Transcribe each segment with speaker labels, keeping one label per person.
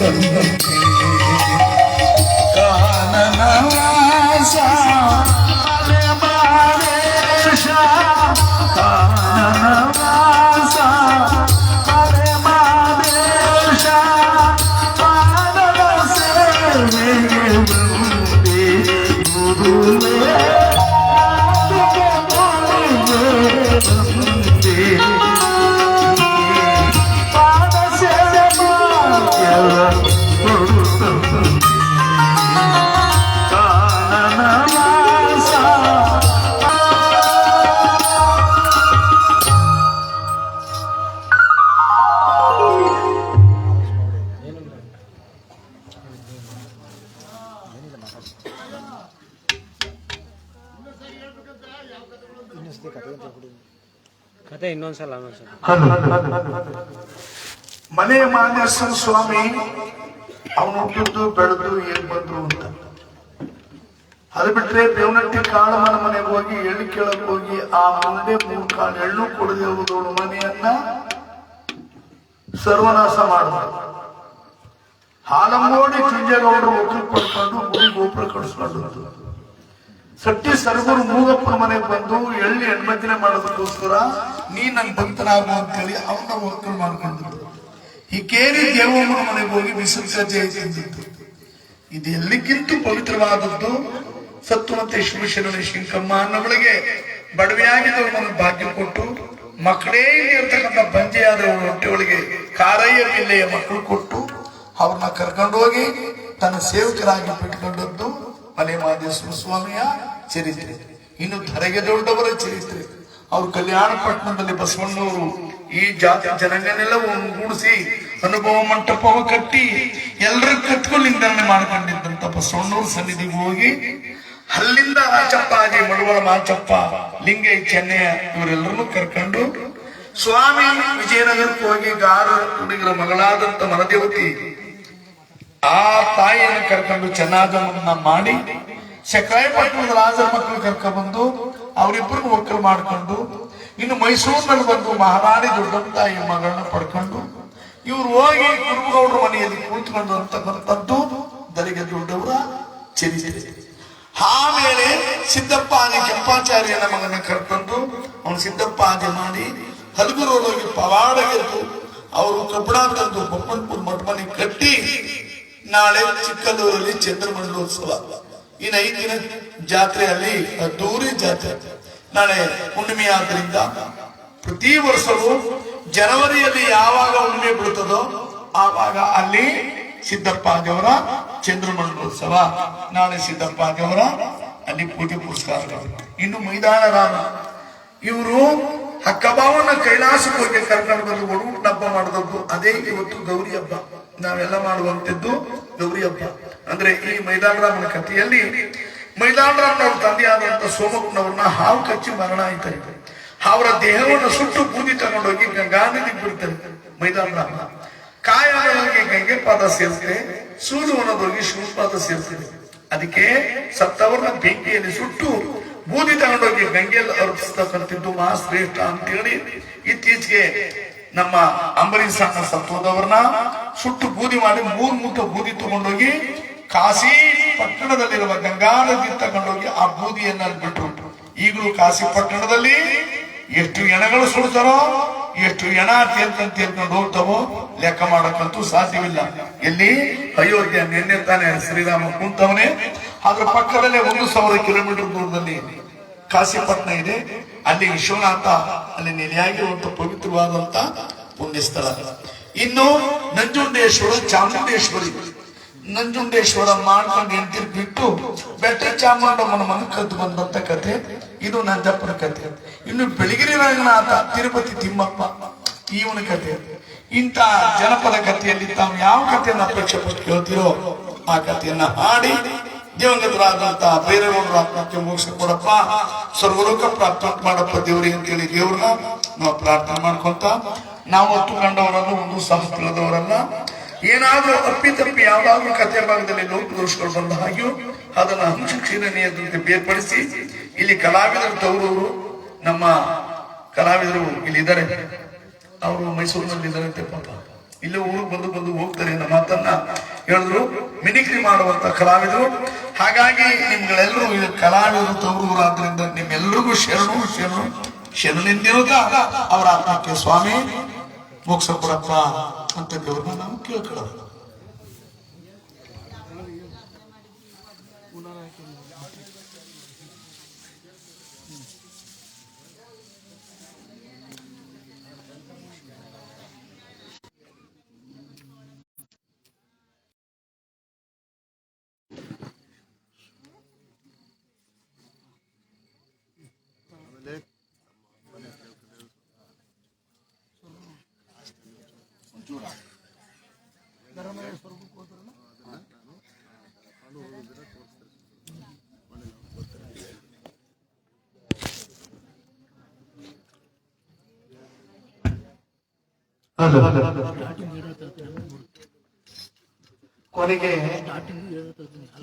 Speaker 1: Música
Speaker 2: ಕತೆ ಇನ್ನೊಂದ್ಸಲ ಇನ್ನೊಂದ್ಸಲ.
Speaker 1: ಮನೆ ಮಾದೇಶ್ವರ ಸ್ವಾಮಿ ಅವನು ಹುಟ್ಟಿದ್ದು ಬೆಳೆದು ಏನ್ ಬಂದ್ರು ಅಂತ. ಅದು ಬಿಟ್ರೆ ಬೇವನಟ್ಟಿ ಕಾಳಮ್ಮನ ಮನೆಗೆ ಹೋಗಿ ಎಳ್ಳು ಕೇಳಕ್ ಹೋಗಿ ಆ ಮುಂದೆ ಮೂರು ಕಾಳು ಎಳ್ಳು ಕೊಡದೆ ಹೋದವಳು ಮನೆಯನ್ನ ಸರ್ವನಾಶ ಮಾಡಿದ. ಹಾಲಮ್ಮೋಡಿ ಚುಂಜೇಗೌಡರು ಒಕ್ಕಲು ಪಡ್ಕೊಂಡು ಗುಡಿ ಗೋಪುರ ಕಡಿಸ್ಕೊಂಡು ಸಟ್ಟಿ ಸರಗುರು ಮೂಗಪ್ಪನ ಮನೆಗೆ ಬಂದು ಎಳ್ಳಿ ಹೆಣ್ಮಜ್ಜನೆ ಮಾಡೋದಕ್ಕೋಸ್ಕರ ನೀ ನನ್ ಭಕ್ತನಾಗು ಅಂತೇಳಿ ಅವನ ಒಕ್ಕಲು ಮಾಡ್ಕೊಂಡ್ರು. ಈ ಕೇರಿ ದೇವಮ್ಮನ ಮನೆಗೆ ಹೋಗಿ ವಿಸರ್ಜನೆ ತಿಂದಿದ್ದು ಇದು ಪವಿತ್ರವಾದದ್ದು ಸತ್ತುವಂತೆ ಶಿವಶರಣೆ ಶಿಂಕಮ್ಮ ಅನ್ನವಳಿಗೆ ಬಡವಿಯಾಗಿ ನನಗೆ ಭಾಗ್ಯ ಕೊಟ್ಟು ಮಕ್ಕಳೇ ಇರ್ತಕ್ಕಂಥ ಬಂಜೆಯಾದ ಹೊಟ್ಟೆಯೊಳಗೆ ಕಾರಯ್ಯ ಜಿಲ್ಲೆಯ ಮಕ್ಕಳು ಕೊಟ್ಟು ಅವ್ರನ್ನ ಕರ್ಕೊಂಡೋಗಿ ತನ್ನ ಸೇವಕರಾಗಿ ಬಿಟ್ಕೊಂಡದ್ದು ಮಲೆ ಮಹದೇಶ್ವರ ಸ್ವಾಮಿಯ ಚರಿತ್ರೆ. ಇನ್ನು ಧರೆಗೆ ದೊಡ್ಡವರ ಚರಿತ್ರೆ. ಅವರು ಕಲ್ಯಾಣ ಪಟ್ಟಣದಲ್ಲಿ ಬಸವಣ್ಣವರು ಈ ಜಾತಿ ಜನಾಂಗನೆಲ್ಲ ಒಗ್ಗೂಡಿಸಿ ಅನುಭವ ಮಂಟಪವ ಕಟ್ಟಿ ಎಲ್ಲರೂ ಕಟ್ಕೊಂಡು ನಿಂದನೆ ಮಾಡ್ಕೊಂಡಿದ್ದಂತ ಬಸವಣ್ಣವ್ರ ಸನ್ನಿಧಿಗೆ ಹೋಗಿ ಅಲ್ಲಿಂದ ಆಚಪ್ಪಾಜಿ ಮಡವಳ ಮಾಚಪ್ಪ ಲಿಂಗೈ ಚೆನ್ನಯ್ಯ ಇವರೆಲ್ಲರನ್ನು ಕರ್ಕೊಂಡು ಸ್ವಾಮಿ ವಿಜಯನಗರಕ್ಕೆ ಹೋಗಿ ಗಾರ ಹುಡುಗರ ಮಗಳಾದಂತ ಮನದೇವತಿ ಆ ತಾಯಿಯನ್ನು ಕರ್ಕೊಂಡು ಚೆನ್ನಾಗಮನ ಮಾಡಿ ಪಟ್ಟಣದ ರಾಜರ ಮಕ್ಕಳು ಕರ್ಕೊಂಡ್ಬಂದು ಅವರಿಬ್ಬರು ಒಕ್ಕಲು ಮಾಡ್ಕೊಂಡು, ಇನ್ನು ಮೈಸೂರಿನಲ್ಲಿ ಬಂದು ಮಹಾರಾಣಿ ದೊಡ್ಡಮ್ಮ ತಾಯಿ ಮಗಳನ್ನ ಪಡ್ಕೊಂಡು, ಇವ್ರು ಹೋಗಿ ಕುರುಬಗೌಡರ ಮನೆಯಲ್ಲಿ ಕೂತ್ಕೊಂಡು ಅಂತಕ್ಕಂಥದ್ದು ದರಿಗೆ ದೊಡ್ಡವರ ಚರಿತ್ರೆ. ಆಮೇಲೆ ಸಿದ್ದಪ್ಪ ಆದಿ ಕೆಂಪಾಚಾರ್ಯನ ಮಗನ ಕರ್ಕೊಂಡು ಅವನು ಸಿದ್ದಪ್ಪ ಆದಿ ಮಾಡಿ ಹಲಗುರೂರು ಹೋಗಿ ಪವಾಡ ಗೆದ್ದು ಅವರು ಕಬ್ಬಣ ತಂದು ಬೊಮ್ಮನ್ಪುರ್ ಮಠ ಕಟ್ಟಿ ನಾಳೆ ಚಿಕ್ಕಲ್ಲೂರಲ್ಲಿ ಚಂದ್ರಮಂಡಲೋತ್ಸವ. ಇನ್ನು ಐದು ದಿನ ಜಾತ್ರೆಯಲ್ಲಿ ಅದ್ದೂರಿ ಜಾತ್ರೆ. ನಾಳೆ ಹುಣ್ಣಿಮೆ ಆದ್ರಿಂದ ಪ್ರತಿ ವರ್ಷವೂ ಜನವರಿಯಲ್ಲಿ ಯಾವಾಗ ಹುಣ್ಣಿಮೆ ಬೀಳುತ್ತದೋ ಆವಾಗ ಅಲ್ಲಿ ಸಿದ್ದಪ್ಪ ದೇವರ ಚಂದ್ರಮಂಡಲೋತ್ಸವ. ನಾಳೆ ಸಿದ್ದಪ್ಪ ದೇವರ ಅಲ್ಲಿ ಪೂಜೆ ಪುರಸ್ಕಾರ ಇನ್ನು ಮೈದಾನ ರಾಮ ಇವರು ಹಕ್ಕಬಾವನ ಕೈಲಾಸಕ್ಕೆ ಹೋಗಿ ಹಬ್ಬ ಮಾಡಿದದ್ದು ಅದೇ ಇವತ್ತು ಗೌರಿ ಹಬ್ಬ. ನಾವೆಲ್ಲ ಮಾಡುವಂತದ್ದು ಗೌರಿ ಹಬ್ಬ. ಅಂದ್ರೆ ಈ ಮೈದಾನರಾಮನ ಕಥೆಯಲ್ಲಿ ಮೈದಾನರಾಮನವ್ರ ತಂದೆಯಾದಂತ ಸೋಮಪ್ಪನವ್ರನ್ನ ಹಾವು ಕಚ್ಚಿ ಮರಣ ಆಯ್ತಾರೆ ಅವರ ದೇಹವನ್ನು ಸುಟ್ಟು ಬೂದಿ ತಗೊಂಡೋಗಿ ಗಂಗಾ ನದಿ ಬಿಡ್ತಾರೆ ಮೈದಾನರಾಮ ಕಾಯಾಗಿ ಗಂಗೆ ಪಾದ ಸೇರ್ತದೆ ಅನ್ನೋದೋಗಿ ಶಿವಪಾದ ಸೇರ್ತದೆ ಅದಕ್ಕೆ ಸತ್ತವರನ್ನ ಬೆಂಕಿಯಲ್ಲಿ ಸುಟ್ಟು ಬೂದಿ ತಗೊಂಡೋಗಿ ಗಂಗೆಯಲ್ಲಿ ಅರ್ಪಿಸ್ತಕ್ಕಂಥದ್ದು ಮಹಾಶ್ರೇಷ್ಠ ಅಂತೇಳಿ ಇತ್ತೀಚೆಗೆ ನಮ್ಮ ಅಂಬರೀಷ್ ಅಣ್ಣ ಸತ್ವದವ್ರನ್ನ ಸುಟ್ಟು ಬೂದಿ ಮಾಡಿ ಮೂರ್ ಮೂಟ ಬೂದಿ ತಗೊಂಡೋಗಿ ಕಾಶಿ ಪಟ್ಟಣದಲ್ಲಿರುವ ಗಂಗಾ ತಗೊಂಡೋಗಿ ಆ ಬೂದಿಯನ್ನ ಬಿಟ್ಟು ಈಗಲೂ ಕಾಶಿ ಪಟ್ಟಣದಲ್ಲಿ ಎಷ್ಟು ಎಣಗಳು ಸುಡ್ತಾರೋ, ಎಷ್ಟು ಎಣ ತೇಲ್ಕೊಂಡು ತೇಲ್ಕೊಂಡು ಹೋಗ್ತಾವೋ ಲೆಕ್ಕ ಮಾಡಕ್ಕಂತೂ ಸಾಧ್ಯವಿಲ್ಲ. ಎಲ್ಲಿ? ಅಯೋಧ್ಯ, ನಿನ್ನೆ ತಾನೆ ಶ್ರೀರಾಮ ಕುಂತವನೇ. ಅದ್ರ ಪಕ್ಕದಲ್ಲೇ ಒಂದು ಸಾವಿರ ಕಿಲೋಮೀಟರ್ ದೂರದಲ್ಲಿ ಕಾಶಿಪಟ್ಟಣ ಇದೆ. ಅಲ್ಲಿ ವಿಶ್ವನಾಥ, ಅಲ್ಲಿ ನೆಲೆಯಾಗಿರುವಂತ ಪವಿತ್ರವಾದಂತ ಪುಣ್ಯಸ್ಥಳ. ಇನ್ನು ನಂಜುಂಡೇಶ್ವರ, ಚಾಮುಂಡೇಶ್ವರಿ. ನಂಜುಂಡೇಶ್ವರ ಮಾಡ್ಕೊಂಡು ಹೆಂಡತಿ ಬಿಟ್ಟು ಬೆಟ್ಟ ಚಾಮುಂಡಮ್ಮನ ಮನ ಕದ್ದು ಬಂದಂತ ಕತೆ ಇದು ನಂಜಪ್ಪನ ಕತೆ ಇನ್ನು ಬೆಳಗಿರಿ ರಂಗನಾಥ, ತಿರುಪತಿ ತಿಮ್ಮಪ್ಪ, ಇವನ ಕತೆ ಇಂಥ ಜನಪದ ಕಥೆಯಲ್ಲಿ ತಾವು ಯಾವ ಕಥೆಯನ್ನು ಅಪೇಕ್ಷೆ ಪಟ್ಟು ಕೇಳ್ತೀರೋ ಆ ಕಥೆಯನ್ನ ಹಾಡಿ ದಿವಂಗತರಾದಂತ ಬೇರೆಯವರ ಆತ್ಮಕ್ಕೆ ಮೋಕ್ಷ ಕೊಡಪ್ಪ ಸರ್ವಲೋಕ ಪ್ರಾಪ್ತ ಮಾಡಪ್ಪ ದೇವ್ರಿಗೆ ಅಂತೇಳಿ ದೇವ್ರನ್ನ ನಾವು ಪ್ರಾರ್ಥನೆ ಮಾಡ್ಕೊಂತ ನಾವು ಕಂಡವರನ್ನು ಒಂದು ಸಹ ಏನಾದ್ರೂ ಅಪ್ಪಿತಪ್ಪಿ ಯಾವಾಗಲೂ ಕಥೆ ಭಾಗದಲ್ಲಿ ಲೋಪದೋಷಗಳು ಬಂದ ಹಾಗೆಯೂ ಅದನ್ನ ಹಂಚು ಕ್ಷೀರಣೀಯದಂತೆ ಬೇರ್ಪಡಿಸಿ ಇಲ್ಲಿ ಕಲಾವಿದರು ತವರೂರು, ನಮ್ಮ ಕಲಾವಿದರು ಇಲ್ಲಿ ಇದ್ದಾರೆ ಅವರು ಮೈಸೂರಿನಲ್ಲಿ ಇದ್ದಾರಂತೆ ಪಾಪ. ಇಲ್ಲೇ ಊರಿಗೆ ಬಂದು ಬಂದು ಹೋಗ್ತಾರೆ ಅನ್ನೋ ಮಾತನ್ನ ಹೇಳಿದ್ರು. ಮಿನಿಕ್ರಿ ಮಾಡುವಂತ ಕಲಾವಿದರು. ಹಾಗಾಗಿ ನಿಮ್ಗಳೆಲ್ಲರೂ ಇದು ಕಲಾವಿದರು ತವರು ನಿಮ್ಮೆಲ್ಲರಿಗೂ ಶರಣು ಶರಣು ಶರಣೆಂದಿರುತ್ತ ಅವರ ಆತ್ಮಕ್ಕೆ ಸ್ವಾಮಿ ಮೋಕ್ಷ ಕೊಡಪ್ಪ ಅಂತ ದೇವ್ರನ್ನ ನಾವು ಕೇಳ್ಕೊಳ್ಳೋದು. ಕೊನೆಗೆ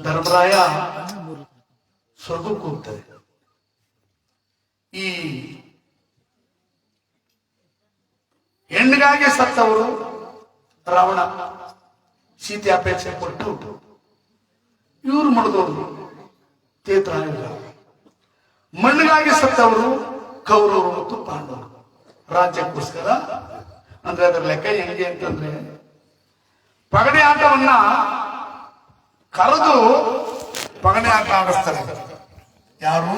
Speaker 1: ಧರ್ಮರಾಯ ಸ್ವರ್ಗಕ್ಕೂ ಈ ಹೆಣ್ಣಿಗಾಗಿ ಸತ್ತವರು ರಾವಣ ಸೀತೆ ಅಪೇಕ್ಷೆ ಕೊಟ್ಟು ಇವ್ರು ಮಡಿದವರು ತೇತರಾಯ ಮಣ್ಣಿಗಾಗಿ ಸತ್ತವರು ಕೌರವರು ಮತ್ತು ಪಾಂಡವರು. ರಾಜ್ಯಕ್ಕೋಸ್ಕರ ಅಂದ್ರೆ ಅದರ ಲೆಕ್ಕ ಹೆಂಗೆ ಅಂತಂದ್ರೆ ಪಗಡೆ ಆಟವನ್ನ ಕರೆದು ಪಗಡೆ ಆಟ ಆಡಿಸ್ತಾರೆ. ಯಾರು?